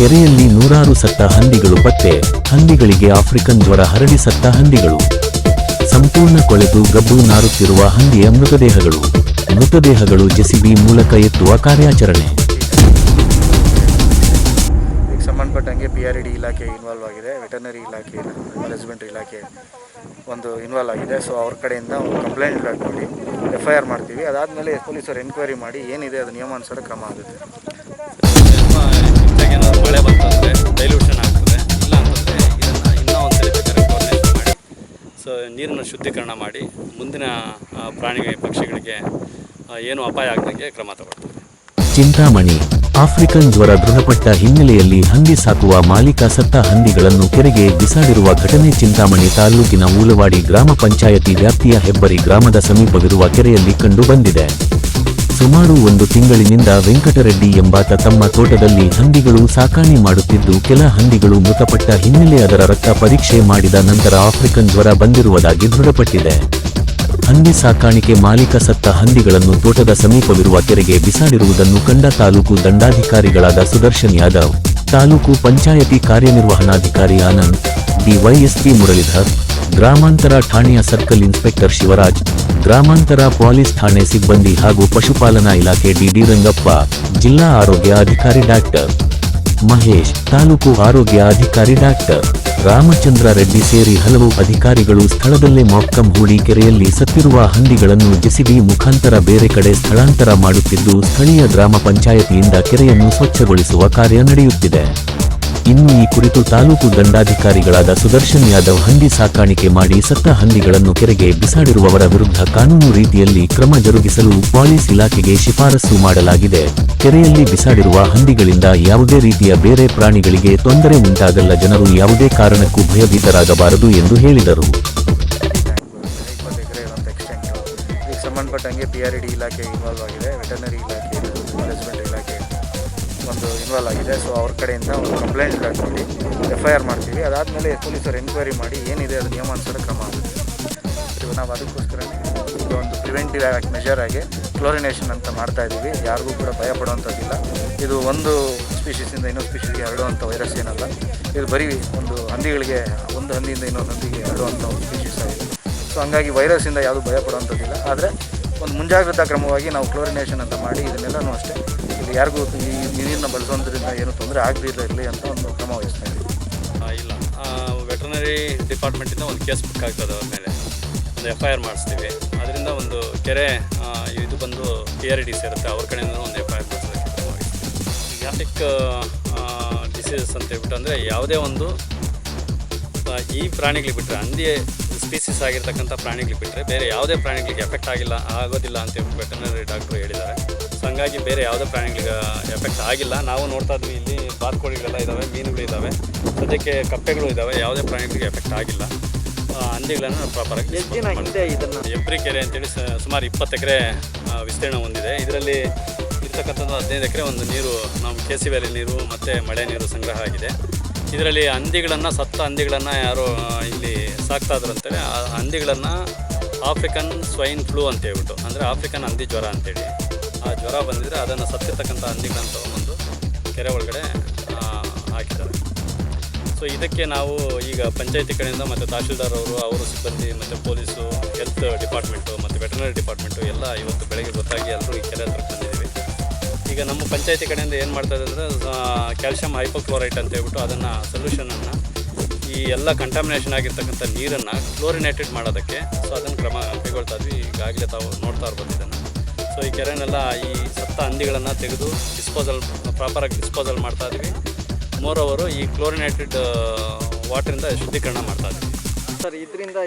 ಕೆರೆಯಲ್ಲಿ ನೂರಾರು ಸತ್ತ ಹಂದಿಗಳು ಪತ್ತೆ, ಹಂದಿಗಳಿಗೆ ಆಫ್ರಿಕನ್ ಜ್ವರ ಹರಡಿ ಸತ್ತ ಹಂದಿಗಳು. ಸಂಪೂರ್ಣ ಕೊಳೆತು ಗಬ್ಬು ನಾರುತ್ತಿರುವ ಹಂದಿಯ ಮೃತದೇಹಗಳು. ಮೃತದೇಹಗಳು ಜೆಸಿಬಿ ಮೂಲಕ ಎತ್ತುವ ಕಾರ್ಯಾಚರಣೆ. ಸಂಬಂಧಪಟ್ಟಂಗೆ ಪಿ ಆರ್ ಇಡಿ ಇಲಾಖೆ ಇನ್ವಾಲ್ವ್ ಆಗಿದೆ. ವೆಟರ್ನರಿ ಇಲಾಖೆ ಮ್ಯಾನೇಜ್ಮೆಂಟ್ ಇಲಾಖೆ ಒಂದು ಇನ್ವಾಲ್ವ್ ಆಗಿದೆ. ಸೊ ಅವ್ರ ಕಡೆಯಿಂದ ಒಂದು ಕಂಪ್ಲೇಂಟ್ ಮಾಡಿ ಎಫ್ ಐ ಆರ್ ಮಾಡ್ತೀವಿ. ಅದಾದಮೇಲೆ ಪೊಲೀಸರು ಎನ್ಕ್ವೈರಿ ಮಾಡಿ, ಏನಿದೆ ಅದು ನಿಯಮಾನುಸಾರ ಕ್ರಮ ಆಗುತ್ತೆ. ಬಂತಂದರೆ ಡೈಲ್ಯೂಷನ್ ಆಗ್ತದೆ, ಇಲ್ಲ ಅಂತಂದರೆ ಇದನ್ನು ಇನ್ನೂ ಒಂದು ಬೇಕಾದ್ರೆ ಸೊ ನೀರನ್ನು ಶುದ್ಧೀಕರಣ ಮಾಡಿ, ಮುಂದಿನ ಪ್ರಾಣಿ ಪಕ್ಷಿಗಳಿಗೆ ಏನು ಅಪಾಯ ಆಗದಂಗೆ ಕ್ರಮ ತಗೊಳ್ತೀವಿ ಚಿಂತಾಮಣಿ, ಆಫ್ರಿಕನ್ ಜ್ವರ ದೃಢಪಟ್ಟ ಹಿನ್ನೆಲೆಯಲ್ಲಿ ಹಂದಿ ಸಾಕುವ ಮಾಲೀಕ ಸತ್ತ ಹಂದಿಗಳನ್ನು ಕೆರೆಗೆ ಬಿಸಾಡಿರುವ ಘಟನೆ ಚಿಂತಾಮಣಿ ತಾಲೂಕಿನ ಮೂಲವಾಡಿ ಗ್ರಾಮ ಪಂಚಾಯತಿ ವ್ಯಾಪ್ತಿಯ ಹೆಬ್ಬರಿ ಗ್ರಾಮದ ಸಮೀಪವಿರುವ ಕೆರೆಯಲ್ಲಿ ಕಂಡು ಬಂದಿದೆ. ಸುಮಾರು ಒಂದು ತಿಂಗಳಿನಿಂದ ವೆಂಕಟರೆಡ್ಡಿ ಎಂಬಾತ ತಮ್ಮ ತೋಟದಲ್ಲಿ ಹಂದಿಗಳು ಸಾಕಾಣೆ ಮಾಡುತ್ತಿದ್ದು ಕೆಲ ಹಂದಿಗಳು ಮೃತಪಟ್ಟ ಹಿನ್ನೆಲೆ ಅದರ ರಕ್ತ ಪರೀಕ್ಷೆ ಮಾಡಿದ ನಂತರ ಆಫ್ರಿಕನ್ ಜ್ವರ ಬಂದಿರುವುದಾಗಿ ದೃಢಪಟ್ಟಿದೆ. ಹಂದಿ ಸಾಕಾಣಿಕೆ ಮಾಲೀಕ ಸತ್ತ ಹಂದಿಗಳನ್ನು ತೋಟದ ಸಮೀಪವಿರುವ ಕೆರೆಗೆ ಬಿಸಾಡಿರುವುದನ್ನು ಕಂಡ ತಾಲೂಕು ದಂಡಾಧಿಕಾರಿಗಳಾದ ಸುದರ್ಶನ್ ಯಾದವ್ ತಾಲೂಕು ಪಂಚಾಯತಿ ಕಾರ್ಯನಿರ್ವಹಣಾಧಿಕಾರಿ ಆನಂದ್, ಡಿವೈಎಸ್ಪಿ ಮುರಳೀಧರ್ ಗ್ರಾಮಾಂತರ ಠಾಣೆಯ ಸರ್ಕಲ್ ಇನ್ಸ್ಪೆಕ್ಟರ್ ಶಿವರಾಜ್, ಗ್ರಾಮಾಂತರ ಪೊಲೀಸ್ ಠಾಣೆ ಸಿಬ್ಬಂದಿ ಹಾಗೂ ಪಶುಪಾಲನಾ ಇಲಾಖೆ ಡಿಡಿ ರಂಗಪ್ಪ, ಜಿಲ್ಲಾ ಆರೋಗ್ಯ ಅಧಿಕಾರಿ ಡಾಕ್ಟರ್ ಮಹೇಶ್, ತಾಲೂಕು ಆರೋಗ್ಯ ಅಧಿಕಾರಿ ಡಾಕ್ಟರ್ ರಾಮಚಂದ್ರ ರೆಡ್ಡಿ ಸೇರಿ ಹಲವು ಅಧಿಕಾರಿಗಳು ಸ್ಥಳದಲ್ಲೇ ಮೊಕ್ಕಂ ಹೂಡಿ ಕೆರೆಯಲ್ಲಿ ಸತ್ತಿರುವ ಹಂದಿಗಳನ್ನು ಜೆಸಿಬಿ ಮುಖಾಂತರ ಬೇರೆ ಕಡೆ ಸ್ಥಳಾಂತರ ಮಾಡುತ್ತಿದ್ದು, ಸ್ಥಳೀಯ ಗ್ರಾಮ ಪಂಚಾಯತಿಯಿಂದ ಕೆರೆಯನ್ನು ಸ್ವಚ್ಛಗೊಳಿಸುವ ಕಾರ್ಯ ನಡೆಯುತ್ತಿದೆ. ಇನ್ನು ಈ ಕುರಿತು ತಾಲೂಕು ದಂಡಾಧಿಕಾರಿಗಳಾದ ಸುದರ್ಶನ್ ಯಾದವ್ ಹಂದಿ ಸಾಕಾಣಿಕೆ ಮಾಡಿ ಸತ್ತ ಹಂದಿಗಳನ್ನು ಕೆರೆಗೆ ಬಿಸಾಡಿರುವವರ ವಿರುದ್ಧ ಕಾನೂನು ರೀತಿಯಲ್ಲಿ ಕ್ರಮ ಜರುಗಿಸಲು ಪೊಲೀಸ್ ಇಲಾಖೆಗೆ ಶಿಫಾರಸು ಮಾಡಲಾಗಿದೆ. ಕೆರೆಯಲ್ಲಿ ಬಿಸಾಡಿರುವ ಹಂದಿಗಳಿಂದ ಯಾವುದೇ ರೀತಿಯ ಬೇರೆ ಪ್ರಾಣಿಗಳಿಗೆ ತೊಂದರೆ ಉಂಟಾಗಲ್ಲ. ಜನರು ಯಾವುದೇ ಕಾರಣಕ್ಕೂ ಭಯಭೀತರಾಗಬಾರದು ಎಂದು ಹೇಳಿದರು. ಸಂಬಂಧಪಟ್ಟಂಗೆ ಪಿ ಆರ್ ಡಿ ಇಲಾಖೆ ಇನ್ವಾಲ್ವ್ ಆಗಿದೆ. ವೆಟರ್ನರಿ ಇಲಾಖೆ. ಒಂದು ಇನ್ವಾಲ್ವ್ ಆಗಿದೆ. ಸೊ ಅವ್ರ ಕಡೆಯಿಂದ ಒಂದು ಕಂಪ್ಲೇಂಟ್ ಹಾಕ್ತೀವಿ. ಎಫ್ ಐ ಆರ್ ಮಾಡ್ತೀವಿ. ಅದಾದಮೇಲೆ ಪೊಲೀಸರು ಎನ್ಕ್ವೈರಿ ಮಾಡಿ ಏನಿದೆ ಅದು ನಿಯಮಾನುಸಾರ ಕ್ರಮ ಆಗುತ್ತೆ ನಾವು ಅದಕ್ಕೋಸ್ಕರನೇ ಒಂದು ಪ್ರಿವೆಂಟಿವ್ ಮೆಷರ್ ಆಗಿ ಕ್ಲೋರಿನೇಷನ್ ಅಂತ ಮಾಡ್ತಾ ಇದ್ದೀವಿ ಯಾರಿಗೂ ಕೂಡ ಭಯ ಪಡುವಂಥದ್ದಿಲ್ಲ ಇದು ಒಂದು ಸ್ಪೀಷೀಸಿಂದ ಇನ್ನೊಂದು ಸ್ಪೀಷೀಸ್ಗೆ ಹರಡುವಂಥ ವೈರಸ್ ಏನಲ್ಲ. ಇದು ಬರೀ ಒಂದು ಹಂದಿಗಳಿಗೆ, ಒಂದು ಹಂದಿಯಿಂದ ಇನ್ನೊಂದು ಹಂದಿಗೆ ಹರಡುವಂಥ ಒಂದು ಸ್ಪೀಷೀಸ್ ಆಗಿದೆ. ಸೊ ಹಂಗಾಗಿ ವೈರಸ್ಸಿಂದ ಯಾವುದು ಭಯ ಪಡುವಂಥದ್ದಿಲ್ಲ ಆದರೆ ಒಂದು ಮುಂಜಾಗ್ರತಾ ಕ್ರಮವಾಗಿ ನಾವು ಕ್ಲೋರಿನೇಷನ್ ಅಂತ ಮಾಡಿ ಇದನ್ನೆಲ್ಲನೂ ಅಷ್ಟೇ ಯಾರಿಗೂ ಈ ನೀರನ್ನ ಬಳಸೋದ್ರಿಂದ ಏನು ತೊಂದರೆ ಆಗದಿಲ್ಲ ಇರಲಿ ಅಂತ ಒಂದು ಕ್ರಮ ವಹಿಸ್ತಾ ಇಲ್ಲ. ವೆಟರ್ನರಿ ಡಿಪಾರ್ಟ್ಮೆಂಟಿಂದ ಒಂದು ಕೇಸ್ ಬುಕ್ ಆಗ್ತದೆ ಅವ್ರ ಮೇಲೆ. ಒಂದು ಎಫ್ ಐ ಆರ್ ಮಾಡಿಸ್ತೀವಿ. ಅದರಿಂದ ಒಂದು ಕೆರೆ ಇದು ಬಂದು ಪಿ ಆರ್ ಡಿ ಸೇರುತ್ತೆ ಅವ್ರ ಕಡೆಯಿಂದ ಒಂದು ಎಫ್ ಐ ಆರ್ ವಹಿಸ್ತೀವಿ. ಗ್ಯಾಟಿಕ್ ಡಿಸೀಸಸ್ ಅಂತ ಹೇಳ್ಬಿಟ್ಟು ಅಂದರೆ ಯಾವುದೇ ಒಂದು ಈ ಪ್ರಾಣಿಗಳಿಗೆ ಬಿಟ್ಟರೆ ಹಂದಿ ಸ್ಪೀಸೀಸ್ ಆಗಿರ್ತಕ್ಕಂಥ ಪ್ರಾಣಿಗಳಿಗೆ ಬಿಟ್ಟರೆ ಬೇರೆ ಯಾವುದೇ ಪ್ರಾಣಿಗಳಿಗೆ ಎಫೆಕ್ಟ್ ಆಗಿಲ್ಲ, ಆಗೋದಿಲ್ಲ ಅಂತ ಹೇಳ್ಬಿಟ್ಟು ವೆಟರ್ನರಿ ಡಾಕ್ಟ್ರು ಹೇಳಿದ್ದಾರೆ. ಸೊ ಹಂಗಾಗಿ ಬೇರೆ ಯಾವುದೇ ಪ್ರಾಣಿಗಳಿಗೆ ಎಫೆಕ್ಟ್ ಆಗಿಲ್ಲ. ನಾವು ನೋಡ್ತಾ ಇದ್ವಿ ಇಲ್ಲಿ ಬಾತ್ಕೋಳಿಗಳೆಲ್ಲ ಇದ್ದಾವೆ ಮೀನುಗಳು ಇದ್ದಾವೆ ಸದ್ಯಕ್ಕೆ ಕಪ್ಪೆಗಳು ಇದ್ದಾವೆ ಯಾವುದೇ ಪ್ರಾಣಿಗಳಿಗೆ ಎಫೆಕ್ಟ್ ಆಗಿಲ್ಲ. ಹಂದಿಗಳನ್ನು ಪ್ರಾಪರಾಗಿ ಎಬ್ರಿ ಕೆರೆ ಅಂತೇಳಿ ಸ- ಸುಮಾರು ಇಪ್ಪತ್ತು ಎಕರೆ ವಿಸ್ತೀರ್ಣ ಹೊಂದಿದೆ. ಇದರಲ್ಲಿ ಇರ್ತಕ್ಕಂಥದ್ದು ಹದಿನೈದು ಎಕರೆ ಒಂದು ನೀರು ನಮ್ಮ ಕೆ ಸಿ ವ್ಯಾಲಿ ನೀರು ಮತ್ತು ಮಳೆ ನೀರು ಸಂಗ್ರಹ ಆಗಿದೆ. ಇದರಲ್ಲಿ ಹಂದಿಗಳನ್ನು ಸತ್ತ ಹಂದಿಗಳನ್ನು ಯಾರು ಇಲ್ಲಿ ಸಾಕ್ತಾ ಇದ್ರು ಅಂತೇಳಿ ಆ ಹಂದಿಗಳನ್ನು ಆಫ್ರಿಕನ್ ಸ್ವೈನ್ ಫ್ಲೂ ಅಂತ ಹೇಳ್ಬಿಟ್ಟು ಅಂದರೆ ಆಫ್ರಿಕನ್ ಹಂದಿ ಜ್ವರ ಅಂತೇಳಿ ಆ ಜ್ವರ ಬಂದಿದ್ರೆ ಅದನ್ನು ಸತ್ತಿರ್ತಕ್ಕಂಥ ಹಂದಿಗಳನ್ನು ತೊಗೊಂಬಂದು ಕೆರೆ ಒಳಗಡೆ ಹಾಕಿದ್ದಾರೆ. ಸೊ ಇದಕ್ಕೆ ನಾವು ಈಗ ಪಂಚಾಯತಿ ಕಡೆಯಿಂದ ಮತ್ತು ತಹಶೀಲ್ದಾರ್ ಅವರು ಅವರು ಸಿಬ್ಬಂದಿ ಮತ್ತು ಪೊಲೀಸು ಹೆಲ್ತ್ ಡಿಪಾರ್ಟ್ಮೆಂಟು ಮತ್ತು ವೆಟರ್ನರಿ ಡಿಪಾರ್ಟ್ಮೆಂಟು ಎಲ್ಲ ಇವತ್ತು ಬೆಳಗ್ಗೆ ಗೊತ್ತಾಗಿ ಎಲ್ಲರೂ ಈ ಕೆರೆ ಹತ್ರ ಬಂದಿದ್ದೀವಿ. ಈಗ ನಮ್ಮ ಪಂಚಾಯತಿ ಕಡೆಯಿಂದ ಏನು ಮಾಡ್ತಾ ಅಂದರೆ ಕ್ಯಾಲ್ಶಿಯಂ ಹೈಪೋಕ್ಲೋರೈಟ್ ಅಂತ ಹೇಳ್ಬಿಟ್ಟು ಅದನ್ನು ಸೊಲ್ಯೂಷನನ್ನು ಈ ಎಲ್ಲ ಕಂಟಾಮಿನೇಷನ್ ಆಗಿರ್ತಕ್ಕಂಥ ನೀರನ್ನು ಕ್ಲೋರಿನೇಟೆಡ್ ಮಾಡೋದಕ್ಕೆ ಸೊ ಅದನ್ನು ಕ್ರಮ ಕೈಗೊಳ್ತಾ ಇದ್ವಿ. ಈಗಾಗಲೇ ತಾವು ನೋಡ್ತಾ ಇರ್ಬೋದು ಇದನ್ನು. ಸೊ ಈ ಕೆರೆನೆಲ್ಲ ಈ ಸತ್ತ ಹಂದಿಗಳನ್ನು ತೆಗೆದು ಡಿಸ್ಪೋಸಲ್ ಪ್ರಾಪರಾಗಿ ಡಿಸ್ಪೋಸಲ್ ಮಾಡ್ತಾ ಇದ್ವಿ. ಮೋರ್ ಓವರು ಈ ಕ್ಲೋರಿನೇಟೆಡ್ ವಾಟ್ರಿಂದ ಶುದ್ಧೀಕರಣ ಮಾಡ್ತಾ ಇದ್ವಿ. ಸರ್, ಇದರಿಂದ